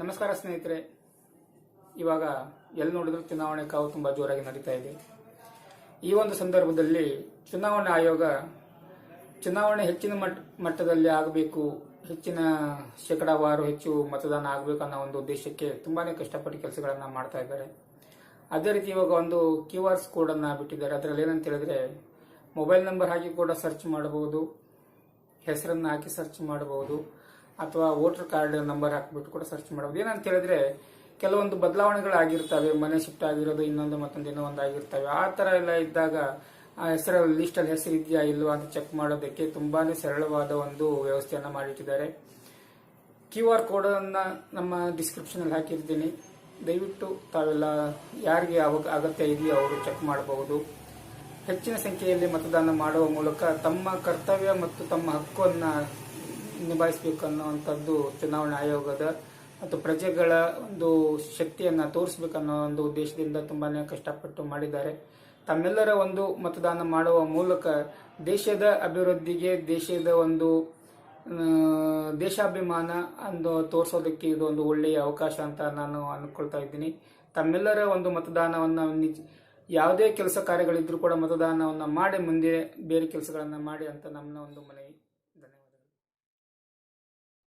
ನಮಸ್ಕಾರ ಸ್ನೇಹಿತರೆ. ಇವಾಗ ಎಲ್ಲಿ ನೋಡಿದ್ರು ಚುನಾವಣೆ ಕಾವು ತುಂಬ ಜೋರಾಗಿ ನಡೀತಾ ಇದೆ. ಈ ಒಂದು ಸಂದರ್ಭದಲ್ಲಿ ಚುನಾವಣಾ ಆಯೋಗ ಚುನಾವಣೆ ಹೆಚ್ಚಿನ ಮಟ್, ಮಟ್ಟದಲ್ಲಿ ಆಗಬೇಕು, ಹೆಚ್ಚಿನ ಶೇಕಡಾವಾರು ಹೆಚ್ಚು ಮತದಾನ ಆಗಬೇಕು ಅನ್ನೋ ಒಂದು ಉದ್ದೇಶಕ್ಕೆ ತುಂಬಾನೇ ಕಷ್ಟಪಟ್ಟು ಕೆಲಸಗಳನ್ನ ಮಾಡ್ತಾ ಇದ್ದಾರೆ. ಅದೇ ರೀತಿ ಇವಾಗ ಒಂದು ಕ್ಯೂ ಆರ್ ಕೋಡ್ ಅನ್ನ ಬಿಟ್ಟಿದ್ದಾರೆ. ಅದರಲ್ಲಿ ಏನಂತ ಹೇಳಿದ್ರೆ ಮೊಬೈಲ್ ನಂಬರ್ ಹಾಕಿ ಕೂಡ ಸರ್ಚ್ ಮಾಡಬಹುದು ಹೆಸರನ್ನ ಹಾಕಿ ಸರ್ಚ್ ಮಾಡಬಹುದು ಅಥವಾ ವೋಟರ್ ಕಾರ್ಡ್ ನಂಬರ್ ಹಾಕಿಬಿಟ್ಟು ಕೂಡ ಸರ್ಚ್ ಮಾಡಬಹುದು ಏನಂತ ಹೇಳಿದ್ರೆ, ಕೆಲವೊಂದು ಬದಲಾವಣೆಗಳಾಗಿರ್ತವೆ. ಮನೆ ಶಿಫ್ಟ್ ಆಗಿರೋದು, ಇನ್ನೊಂದು ಮತ್ತೊಂದು ಇನ್ನೂ ಒಂದು ಆಗಿರ್ತವೆ. ಆ ತರ ಎಲ್ಲ ಇದ್ದಾಗ, ಆ ಹೆಸರ ಲಿಸ್ಟ್ ಅಲ್ಲಿ ಹೆಸರು ಇದೆಯಾ ಇಲ್ವಾ ಅಂತ ಚೆಕ್ ಮಾಡೋದಕ್ಕೆ ತುಂಬಾನೇ ಸರಳವಾದ ಒಂದು ವ್ಯವಸ್ಥೆಯನ್ನು ಮಾಡಿಟ್ಟಿದ್ದಾರೆ. ಕ್ಯೂ ಆರ್ ಕೋಡ್ ಅನ್ನ ನಮ್ಮ ಡಿಸ್ಕ್ರಿಪ್ಷನ್ ಅಲ್ಲಿ ಹಾಕಿರ್ತೀನಿ. ದಯವಿಟ್ಟು ತಾವೆಲ್ಲ ಯಾರಿಗೆ ಅಗತ್ಯ ಇದೆಯೋ ಅವರು ಚೆಕ್ ಮಾಡಬಹುದು ಹೆಚ್ಚಿನ ಸಂಖ್ಯೆಯಲ್ಲಿ ಮತದಾನ ಮಾಡುವ ಮೂಲಕ ತಮ್ಮ ಕರ್ತವ್ಯ ಮತ್ತು ತಮ್ಮ ಹಕ್ಕನ್ನ ನಿಭಾಯಿಸಬೇಕು ಅನ್ನುವಂಥದ್ದು ಚುನಾವಣಾ ಆಯೋಗದ ಮತ್ತು ಪ್ರಜೆಗಳ ಒಂದು ಶಕ್ತಿಯನ್ನ ತೋರಿಸಬೇಕನ್ನೋ ಒಂದು ಉದ್ದೇಶದಿಂದ ತುಂಬಾ ಕಷ್ಟಪಟ್ಟು ಮಾಡಿದ್ದಾರೆ. ತಮ್ಮೆಲ್ಲರ ಒಂದು ಮತದಾನ ಮಾಡುವ ಮೂಲಕ ದೇಶದ ಅಭಿವೃದ್ಧಿಗೆ, ದೇಶದ ಒಂದು ದೇಶಾಭಿಮಾನ ಅಂದು ತೋರಿಸೋದಕ್ಕೆ ಇದು ಒಂದು ಒಳ್ಳೆಯ ಅವಕಾಶ ಅಂತ ನಾನು ಅಂದ್ಕೊಳ್ತಾ ಇದ್ದೀನಿ. ತಮ್ಮೆಲ್ಲರ ಒಂದು ಮತದಾನವನ್ನು ಯಾವುದೇ ಕೆಲಸ ಕಾರ್ಯಗಳಿದ್ರೂ ಕೂಡ ಮತದಾನವನ್ನು ಮಾಡಿ ಮುಂದೆ ಬೇರೆ ಕೆಲಸಗಳನ್ನು ಮಾಡಿ ಅಂತ ನಮ್ಮ ಒಂದು ಮನವಿ.